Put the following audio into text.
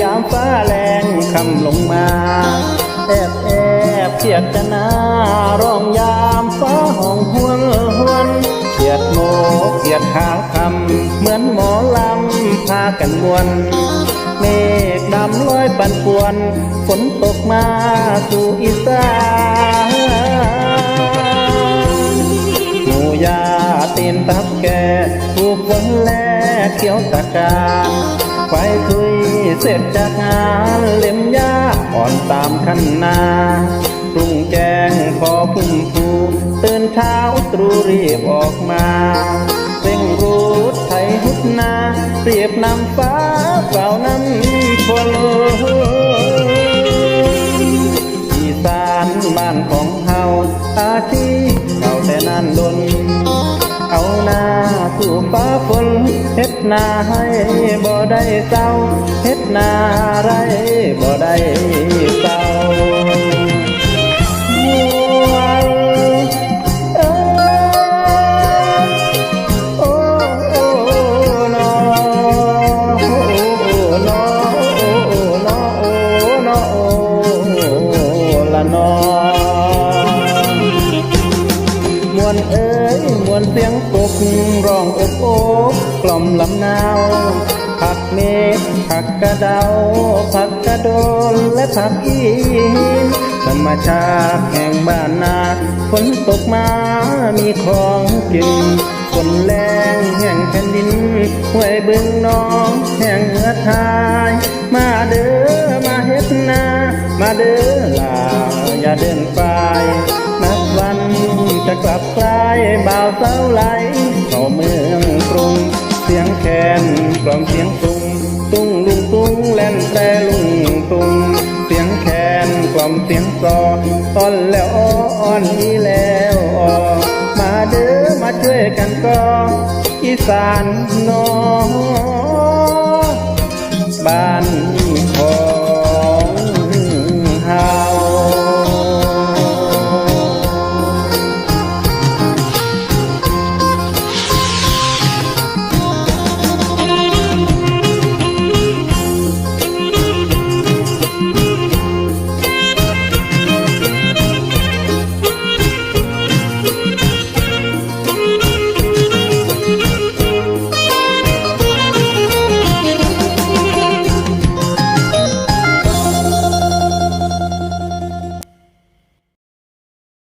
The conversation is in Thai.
ยามฝ้าแรงคำลงมา แอบแอบเกียดจะนาร้องยามฟ้าห้องหวนหวนเกียดโมกเกียดหาคำเหมือนหมอลำพากันมวนเมฆดำลอยปั่นป่วน ฝนตกมาสู่อีสานหมูยาตีนตับแก่ถูกฝนแลเขียวตะการไฟคุย เสร็จจากงานเล่มยาอ่อนตามคันนาปรุงแจงพอพุ่มฟูตื่นเช้าตรูรีบออกมาเร่งรูดไถหุดนาเปรียบนำฟ้าเปล่าน้ำฝนอีสานบ้านของเฮาอาชีพเก่าแต่นานดนเอาหน้าสู่ฟ้าฝน ฮ็ดนาให้บ่ได้เศร้าเฮ็ดนาไรบ่ได้เศร้า วนเอ้ยมวนเสียงกร้องอบโอบกล่อมลำนาวผักเมฆผักกระเดาผักกระโดนและผักอีนธรรมชาติแห่งบ้านนาฝนตกมามีของกินฝนแรงแห่งแผ่นดินห้วยบึงน้องแห่งเหนือทาย มาเด้อมาเฮ็ดนา มาเด้อลาอย่าเดินไปนับวัน จะกลับคลายบ่าวสาวไหลเข้าเมืองกรุง เสียงแคนกล่อมเสียงตุงตุ้งลุงตุ้งแล่นแตรลุงตุงเสียงแคนกล่อมเสียงกลอตอนแล้วอ้อนนี้แล้วออมาเด้อมาช่วยกันก็ อีสานนอบ้าน